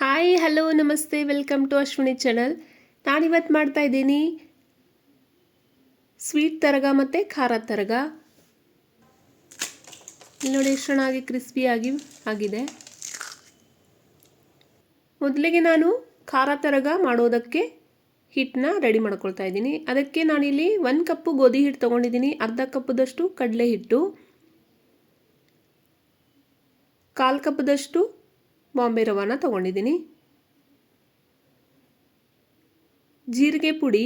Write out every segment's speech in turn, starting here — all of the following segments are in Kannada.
Hi hello namaste welcome to Ashwini channel ನಾನಿವತ್ತು ಮಾಡ್ತಾ ಇದ್ದೀನಿ ಸ್ವೀಟ್ ತರಗ ಮತ್ತು ಖಾರ ತರಗ. ನೋಡಿ ಎಷ್ಟು ಚೆನ್ನಾಗಿ ಕ್ರಿಸ್ಪಿಯಾಗಿ ಆಗಿದೆ. ಮೊದಲಿಗೆ ನಾನು ಖಾರ ತರಗ ಮಾಡೋದಕ್ಕೆ ಹಿಟ್ಟನ್ನ ರೆಡಿ ಮಾಡ್ಕೊಳ್ತಾ ಇದ್ದೀನಿ. ಅದಕ್ಕೆ ನಾನಿಲ್ಲಿ ಒಂದು ಕಪ್ಪು ಗೋಧಿ ಹಿಟ್ಟು ತೊಗೊಂಡಿದ್ದೀನಿ. ಅರ್ಧ ಕಪ್ಪದಷ್ಟು ಕಡಲೆ ಹಿಟ್ಟು, ಕಾಲು ಕಪ್ಪದಷ್ಟು ಬಾಂಬೆ ರವಾನ ತೊಗೊಂಡಿದ್ದೀನಿ. ಜೀರಿಗೆ ಪುಡಿ,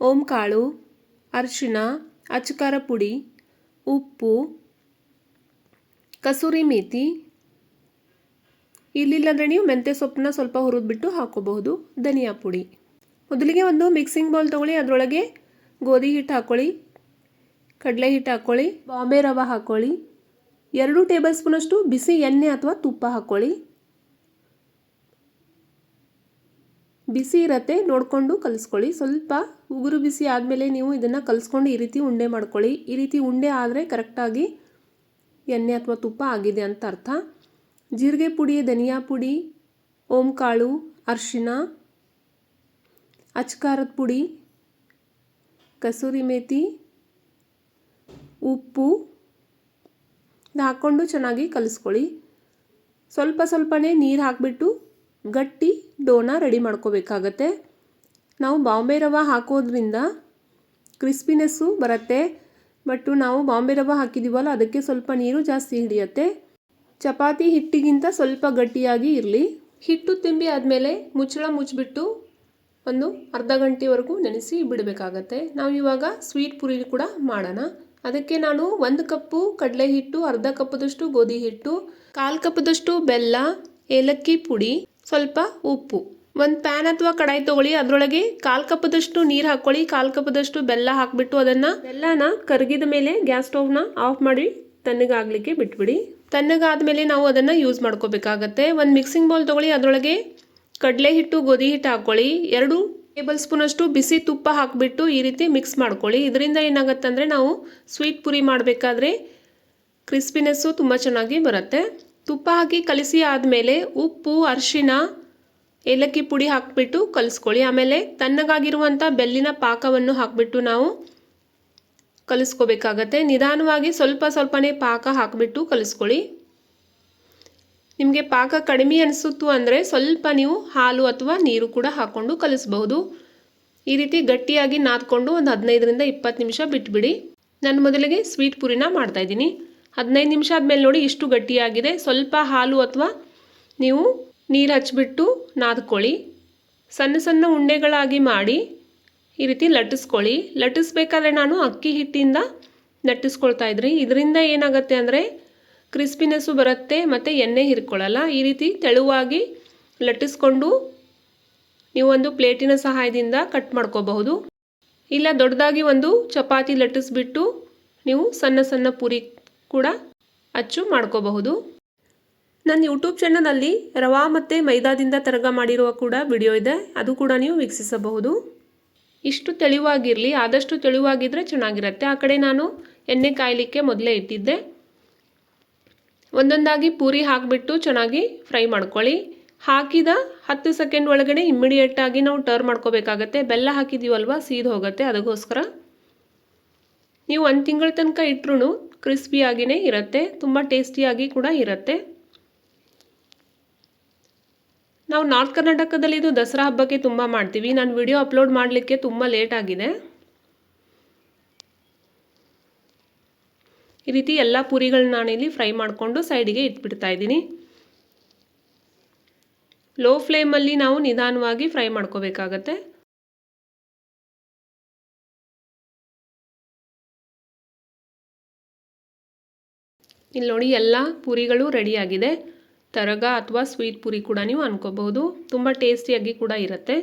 ಓಂಕಾಳು ಅರಿಶಿನ ಅಚ್ಚಕಾರ ಪುಡಿ, ಉಪ್ಪು, ಕಸೂರಿ ಮೇಥಿ ಇಲ್ಲಿಲ್ಲಾಂದರೆ ನೀವು ಮೆಂತ್ಯ ಸೊಪ್ಪನ್ನ ಸ್ವಲ್ಪ ಹುರಿದ್ಬಿಟ್ಟು ಹಾಕೋಬಹುದು. ಧನಿಯಾ ಪುಡಿ. ಮೊದಲಿಗೆ ಒಂದು ಮಿಕ್ಸಿಂಗ್ ಬೌಲ್ ತೊಗೊಳ್ಳಿ, ಅದರೊಳಗೆ ಗೋಧಿ ಹಿಟ್ಟು ಹಾಕ್ಕೊಳ್ಳಿ ಕಡಲೆ ಹಿಟ್ಟು ಹಾಕ್ಕೊಳ್ಳಿ ಬಾಂಬೆ ರವೆ ಹಾಕ್ಕೊಳ್ಳಿ ಎರಡು ಟೇಬಲ್ ಸ್ಪೂನಷ್ಟು ಬಿಸಿ ಎಣ್ಣೆ ಅಥವಾ ತುಪ್ಪ ಹಾಕ್ಕೊಳ್ಳಿ. ಬಿಸಿ ಇರತ್ತೆ, ನೋಡಿಕೊಂಡು ಕಲಿಸ್ಕೊಳ್ಳಿ. ಸ್ವಲ್ಪ ಉಗುರು ಬಿಸಿ ಆದಮೇಲೆ ನೀವು ಇದನ್ನು ಕಲಿಸ್ಕೊಂಡು ಈ ರೀತಿ ಉಂಡೆ ಮಾಡ್ಕೊಳ್ಳಿ. ಈ ರೀತಿ ಉಂಡೆ ಆದರೆ ಕರೆಕ್ಟಾಗಿ ಎಣ್ಣೆ ಅಥವಾ ತುಪ್ಪ ಆಗಿದೆ ಅಂತ ಅರ್ಥ. ಜೀರಿಗೆ ಪುಡಿ, ಧನಿಯಾ ಪುಡಿ, ಓಂಕಾಳು ಅರ್ಶಿನ ಅಚ್ಕಾರದ ಪುಡಿ, ಕಸೂರಿ ಮೇಥಿ ಉಪ್ಪು ಹಾಕ್ಕೊಂಡು ಚೆನ್ನಾಗಿ ಕಲಿಸ್ಕೊಳ್ಳಿ. ಸ್ವಲ್ಪ ಸ್ವಲ್ಪನೇ ನೀರು ಹಾಕಿಬಿಟ್ಟು ಗಟ್ಟಿ ಡೋನ ರೆಡಿ ಮಾಡ್ಕೋಬೇಕಾಗತ್ತೆ. ನಾವು ಬಾಂಬೆ ರವ ಹಾಕೋದ್ರಿಂದ ಕ್ರಿಸ್ಪಿನೆಸ್ಸು ಬರುತ್ತೆ. ಬಟ್ಟು ನಾವು ಬಾಂಬೆ ರವ ಹಾಕಿದ್ದೀವಲ್ಲ ಅದಕ್ಕೆ ಸ್ವಲ್ಪ ನೀರು ಜಾಸ್ತಿ ಹಿಡಿಯುತ್ತೆ. ಚಪಾತಿ ಹಿಟ್ಟಿಗಿಂತ ಸ್ವಲ್ಪ ಗಟ್ಟಿಯಾಗಿ ಇರಲಿ. ಹಿಟ್ಟು ತಿಂಬಿ ಆದಮೇಲೆ ಮುಚ್ಚಳ ಮುಚ್ಚಿಬಿಟ್ಟು ಒಂದು ಅರ್ಧ ಗಂಟೆವರೆಗೂ ನೆನೆಸಿ ಬಿಡಬೇಕಾಗತ್ತೆ. ನಾವು ಇವಾಗ ಸ್ವೀಟ್ ಪುರಿ ಕೂಡ ಮಾಡೋಣ. ಅದಕ್ಕೆ ನಾನು ಒಂದು ಕಪ್ಪು ಕಡಲೆ ಹಿಟ್ಟು ಅರ್ಧ ಕಪ್ಪದಷ್ಟು ಗೋಧಿ ಹಿಟ್ಟು ಕಾಲು ಕಪ್ಪದಷ್ಟು ಬೆಲ್ಲ, ಏಲಕ್ಕಿ ಪುಡಿ, ಸ್ವಲ್ಪ ಉಪ್ಪು. ಒಂದು ಪ್ಯಾನ್ ಅಥವಾ ಕಡಾಯಿ ತಗೊಳ್ಳಿ, ಅದರೊಳಗೆ ಕಾಲು ಕಪ್ಪದಷ್ಟು ನೀರು ಹಾಕ್ಕೊಳ್ಳಿ, ಕಾಲು ಕಪ್ಪದಷ್ಟು ಬೆಲ್ಲ ಹಾಕಿಬಿಟ್ಟು ಅದನ್ನು ಬೆಲ್ಲನ ಕರಗಿದ ಮೇಲೆ ಗ್ಯಾಸ್ ಸ್ಟೌವ್ನ ಆಫ್ ಮಾಡಿ ತಣ್ಣಗಾಗಲಿಕ್ಕೆ ಬಿಟ್ಬಿಡಿ. ತಣ್ಣಗಾದ ಮೇಲೆ ನಾವು ಅದನ್ನು ಯೂಸ್ ಮಾಡ್ಕೋಬೇಕಾಗತ್ತೆ. ಒಂದು ಮಿಕ್ಸಿಂಗ್ ಬೌಲ್ ತೊಗೊಳ್ಳಿ, ಅದರೊಳಗೆ ಕಡಲೆ ಹಿಟ್ಟು ಗೋಧಿ ಹಿಟ್ಟು ಹಾಕ್ಕೊಳ್ಳಿ. ಎರಡು ಟೇಬಲ್ ಸ್ಪೂನಷ್ಟು ಬಿಸಿ ತುಪ್ಪ ಹಾಕಿಬಿಟ್ಟು ಈ ರೀತಿ ಮಿಕ್ಸ್ ಮಾಡ್ಕೊಳ್ಳಿ. ಇದರಿಂದ ಏನಾಗುತ್ತೆ ಅಂದರೆ ನಾವು ಸ್ವೀಟ್ ಪುರಿ ಮಾಡಬೇಕಾದ್ರೆ ಕ್ರಿಸ್ಪಿನೆಸ್ಸು ತುಂಬ ಚೆನ್ನಾಗಿ ಬರುತ್ತೆ. ತುಪ್ಪ ಹಾಕಿ ಕಲಸಿ ಆದಮೇಲೆ ಉಪ್ಪು, ಅರಿಶಿನ, ಏಲಕ್ಕಿ ಪುಡಿ ಹಾಕಿಬಿಟ್ಟು ಕಲಿಸ್ಕೊಳ್ಳಿ. ಆಮೇಲೆ ತಣ್ಣಗಾಗಿರುವಂಥ ಬೆಲ್ಲಿನ ಪಾಕವನ್ನು ಹಾಕಿಬಿಟ್ಟು ನಾವು ಕಲಿಸ್ಕೋಬೇಕಾಗತ್ತೆ. ನಿಧಾನವಾಗಿ ಸ್ವಲ್ಪ ಸ್ವಲ್ಪನೇ ಪಾಕ ಹಾಕಿಬಿಟ್ಟು ಕಲಿಸ್ಕೊಳ್ಳಿ. ನಿಮಗೆ ಪಾಕ ಕಡಿಮೆ ಅನಿಸುತ್ತು ಅಂದರೆ ಸ್ವಲ್ಪ ನೀವು ಹಾಲು ಅಥವಾ ನೀರು ಕೂಡ ಹಾಕ್ಕೊಂಡು ಕಲಿಸ್ಬಹುದು. ಈ ರೀತಿ ಗಟ್ಟಿಯಾಗಿ ನಾದ್ಕೊಂಡು ಒಂದು ಹದಿನೈದರಿಂದ ಇಪ್ಪತ್ತು ನಿಮಿಷ ಬಿಟ್ಬಿಡಿ. ನಾನು ಮೊದಲಿಗೆ ಸ್ವೀಟ್ ಪುರಿನ ಮಾಡ್ತಾಯಿದ್ದೀನಿ ಹದಿನೈದು ನಿಮಿಷ ಆದಮೇಲೆ ನೋಡಿ ಇಷ್ಟು ಗಟ್ಟಿಯಾಗಿದೆ. ಸ್ವಲ್ಪ ಹಾಲು ಅಥವಾ ನೀವು ನೀರು ಹಚ್ಚಿಬಿಟ್ಟು ನಾದ್ಕೊಳ್ಳಿ. ಸಣ್ಣ ಸಣ್ಣ ಉಂಡೆಗಳಾಗಿ ಮಾಡಿ ಈ ರೀತಿ ಲಟ್ಟಿಸ್ಕೊಳ್ಳಿ. ಲಟ್ಟಿಸ್ಬೇಕಾದ್ರೆ ನಾನು ಅಕ್ಕಿ ಹಿಟ್ಟಿಂದ ಲಟ್ಟಿಸ್ಕೊಳ್ತಾ ಇದ್ರಿ. ಇದರಿಂದ ಏನಾಗುತ್ತೆ ಅಂದರೆ ಕ್ರಿಸ್ಪಿನೆಸ್ಸು ಬರುತ್ತೆ, ಮತ್ತು ಎಣ್ಣೆ ಹಿರ್ಕೊಳ್ಳಲ್ಲ. ಈ ರೀತಿ ತೆಳುವಾಗಿ ಲಟ್ಟಿಸ್ಕೊಂಡು ನೀವು ಒಂದು ಪ್ಲೇಟಿನ ಸಹಾಯದಿಂದ ಕಟ್ ಮಾಡ್ಕೋಬಹುದು. ಇಲ್ಲ ದೊಡ್ಡದಾಗಿ ಒಂದು ಚಪಾತಿ ಲಟ್ಟಿಸ್ಬಿಟ್ಟು ನೀವು ಸಣ್ಣ ಸಣ್ಣ ಪುರಿ ಕೂಡ ಅಚ್ಚು ಮಾಡ್ಕೋಬಹುದು. ನನ್ನ ಯೂಟ್ಯೂಬ್ ಚಾನಲಲ್ಲಿ ರವಾ ಮತ್ತು ಮೈದಾದಿಂದ ತರಗ ಮಾಡಿರುವ ಕೂಡ ವಿಡಿಯೋ ಇದೆ. ಅದು ಕೂಡ ನೀವು ವೀಕ್ಷಿಸಬಹುದು. ಇಷ್ಟು ತೆಳುವಾಗಿರಲಿ, ಆದಷ್ಟು ತೆಳುವಾಗಿದ್ದರೆ ಚೆನ್ನಾಗಿರುತ್ತೆ. ಆ ಕಡೆ ನಾನು ಎಣ್ಣೆ ಕಾಯಲಿಕ್ಕೆ ಮೊದಲೇ ಇಟ್ಟಿದ್ದೆ. ಒಂದೊಂದಾಗಿ ಪೂರಿ ಹಾಕಿಬಿಟ್ಟು ಚೆನ್ನಾಗಿ ಫ್ರೈ ಮಾಡ್ಕೊಳ್ಳಿ. ಹಾಕಿದ ಹತ್ತು ಸೆಕೆಂಡ್ ಒಳಗಡೆ ಇಮ್ಮಿಡಿಯೇಟಾಗಿ ನಾವು ಟರ್ನ್ ಮಾಡ್ಕೋಬೇಕಾಗತ್ತೆ. ಬೆಲ್ಲ ಹಾಕಿದ್ದೀವಲ್ವ ಸೀದ್ ಹೋಗುತ್ತೆ. ಅದಕ್ಕೋಸ್ಕರ ನೀವು ಒಂದು ತಿಂಗಳ ತನಕ ಇಟ್ಟರು ಕ್ರಿಸ್ಪಿಯಾಗಿಯೇ ಇರುತ್ತೆ. ತುಂಬ ಟೇಸ್ಟಿಯಾಗಿ ಕೂಡ ಇರುತ್ತೆ. ನಾವು ನಾರ್ತ್ ಕರ್ನಾಟಕದಲ್ಲಿ ಇದು ದಸರಾ ಹಬ್ಬಕ್ಕೆ ತುಂಬ ಮಾಡ್ತೀವಿ. ನಾನು ವಿಡಿಯೋ ಅಪ್ಲೋಡ್ ಮಾಡಲಿಕ್ಕೆ ತುಂಬ ಲೇಟ್ ಆಗಿದೆ. ಈ ರೀತಿ ಎಲ್ಲ ಪುರಿಗಳನ್ನ ನಾನಿಲ್ಲಿ ಫ್ರೈ ಮಾಡಿಕೊಂಡು ಸೈಡಿಗೆ ಇಟ್ಬಿಡ್ತಾ ಇದ್ದೀನಿ. ಲೋ ಫ್ಲೇಮಲ್ಲಿ ನಾವು ನಿಧಾನವಾಗಿ ಫ್ರೈ ಮಾಡ್ಕೋಬೇಕಾಗತ್ತೆ. ಇಲ್ಲಿ ನೋಡಿ ಎಲ್ಲ ಪುರಿಗಳು ರೆಡಿಯಾಗಿದೆ ತರಗ ಅಥವಾ ಸ್ವೀಟ್ ಪುರಿ ಕೂಡ ನೀವು ಅನ್ಕೋಬಹುದು. ತುಂಬ ಟೇಸ್ಟಿಯಾಗಿ ಕೂಡ ಇರುತ್ತೆ.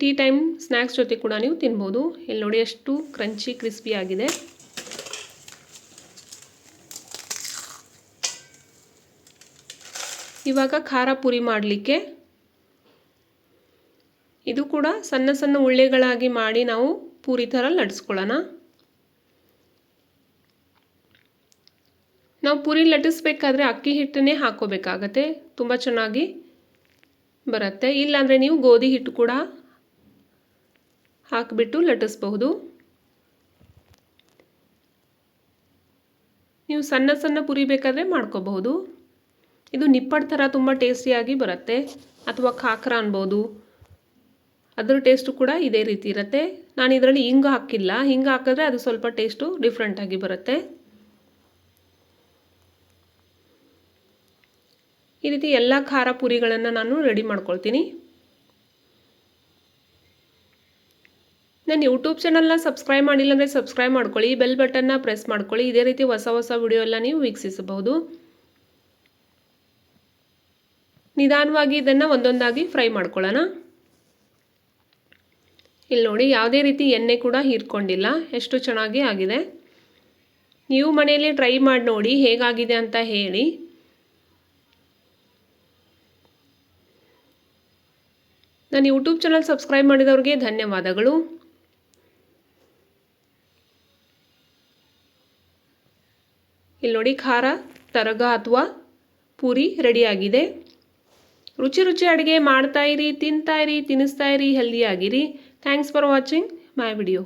ಟೀ ಟೈಮ್ ಸ್ನ್ಯಾಕ್ಸ್ ಜೊತೆ ಕೂಡ ನೀವು ತಿನ್ಬೋದು. ಇಲ್ಲಿ ನೋಡಿ ಎಷ್ಟು ಕ್ರಂಚಿ, ಕ್ರಿಸ್ಪಿ ಆಗಿದೆ. ಇವಾಗ ಖಾರ ಪುರಿ ಮಾಡಲಿಕ್ಕೆ ಇದು ಕೂಡ ಸಣ್ಣ ಸಣ್ಣ ಉಳ್ಳೆಗಳಾಗಿ ಮಾಡಿ ನಾವು ಪೂರಿ ಥರ ಲಟ್ಸ್ಕೊಳ್ಳೋಣ ನಾವು ಪೂರಿ ಲಟ್ಟಿಸ್ಬೇಕಾದ್ರೆ ಅಕ್ಕಿ ಹಿಟ್ಟನ್ನೇ ಹಾಕೋಬೇಕಾಗತ್ತೆ ತುಂಬ ಚೆನ್ನಾಗಿ ಬರುತ್ತೆ. ಇಲ್ಲಾಂದರೆ ನೀವು ಗೋಧಿ ಹಿಟ್ಟು ಕೂಡ ಹಾಕಿಬಿಟ್ಟು ಲಟ್ಟಿಸ್ಬಹುದು. ನೀವು ಸಣ್ಣ ಸಣ್ಣ ಪುರಿ ಬೇಕಾದರೆ ಮಾಡ್ಕೋಬಹುದು. ಇದು ನಿಪ್ಪಟ್ಟು ಥರ ತುಂಬ ಟೇಸ್ಟಿಯಾಗಿ ಬರುತ್ತೆ. ಅಥವಾ ಕಾಕ್ರ ಅನ್ಬೋದು. ಅದರ ಟೇಸ್ಟು ಕೂಡ ಇದೇ ರೀತಿ ಇರುತ್ತೆ. ನಾನು ಇದರಲ್ಲಿ ಹಿಂಗೆ ಹಾಕಿಲ್ಲ. ಹಿಂಗೆ ಹಾಕಿದ್ರೆ ಅದು ಸ್ವಲ್ಪ ಟೇಸ್ಟು ಡಿಫ್ರೆಂಟಾಗಿ ಬರುತ್ತೆ. ಈ ರೀತಿ ಎಲ್ಲ ಖಾರ ಪುರಿಗಳನ್ನು ನಾನು ರೆಡಿ ಮಾಡ್ಕೊಳ್ತೀನಿ. ನನ್ನ ಯೂಟ್ಯೂಬ್ ಚಾನಲ್ನ ಸಬ್ಸ್ಕ್ರೈಬ್ ಮಾಡಿಲ್ಲ ಅಂದರೆ ಸಬ್ಸ್ಕ್ರೈಬ್ ಮಾಡ್ಕೊಳ್ಳಿ ಬೆಲ್ ಬಟನ್ನ ಪ್ರೆಸ್ ಮಾಡ್ಕೊಳ್ಳಿ. ಇದೇ ರೀತಿ ಹೊಸ ಹೊಸ ವಿಡಿಯೋ ಎಲ್ಲ ನೀವು ವೀಕ್ಷಿಸಬಹುದು. ನಿಧಾನವಾಗಿ ಇದನ್ನು ಒಂದೊಂದಾಗಿ ಫ್ರೈ ಮಾಡ್ಕೊಳ್ಳೋಣ. ಇಲ್ಲಿ ನೋಡಿ, ಯಾವುದೇ ರೀತಿ ಎಣ್ಣೆ ಕೂಡ ಹೀರ್ಕೊಂಡಿಲ್ಲ. ಎಷ್ಟು ಚೆನ್ನಾಗಿ ಆಗಿದೆ. ನೀವು ಮನೆಯಲ್ಲಿ ಟ್ರೈ ಮಾಡಿ ನೋಡಿ ಹೇಗಾಗಿದೆ ಅಂತ ಹೇಳಿ. ನನ್ನ ಯೂಟ್ಯೂಬ್ ಚಾನಲ್ ಸಬ್ಸ್ಕ್ರೈಬ್ ಮಾಡಿದವ್ರಿಗೆ ಧನ್ಯವಾದಗಳು. ಇಲ್ಲಿ ನೋಡಿ ಖಾರ, ತರಗ ಅಥವಾ ಪೂರಿ ರೆಡಿಯಾಗಿದೆ. ರುಚಿ ರುಚಿ ಅಡುಗೆ ಮಾಡ್ತಾಯಿರಿ ತಿಂತಾಯಿರಿ ತಿನ್ನಿಸ್ತಾಯಿರಿ ಹೆಲ್ದಿಯಾಗಿರಿ thanks for watching my video